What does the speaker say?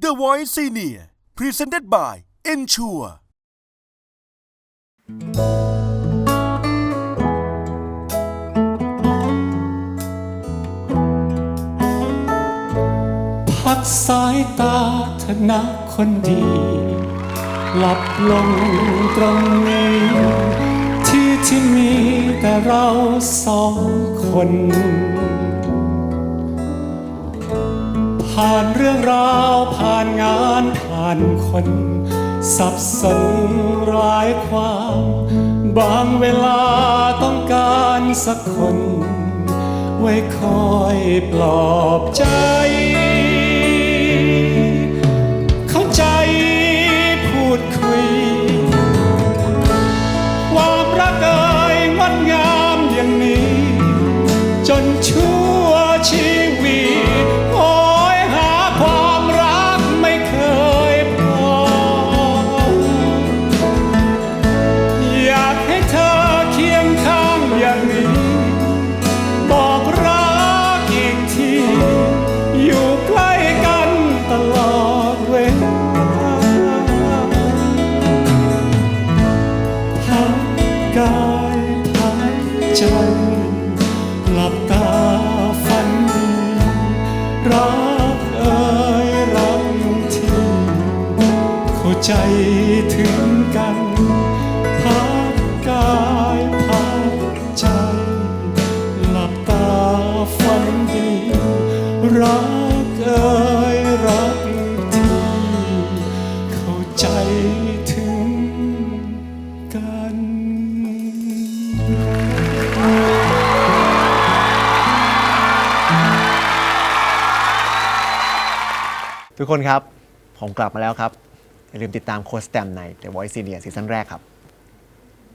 The Voice Senior Presented by Ensure พักสายตาเธอนะคนดี หลับลงตรงนี้ ที่ที่มีแต่เราสองคน ผ่านเรื่องราว ผ่านงานผ่านคน สับสนร้ายความ บางเวลาต้องการสักคน ไว้คอยปลอบใจ เข้าใจพูดคุย ความรักเอ่ยงดงามอย่างนี้ จนชั่วชี ใจ หลับตาฝันดีรักเอ่ยรักทีเข้าใจถึงกันพักกายพักใจ หลับตาฝันดี รักเอ่ยรักทีเข้าใจถึงกัน ทุกคนครับ ผมกลับมาแล้วครับ อย่าลืมติดตามโค้ชแตมใน The Voice Senior ซีซั่นแรกครับ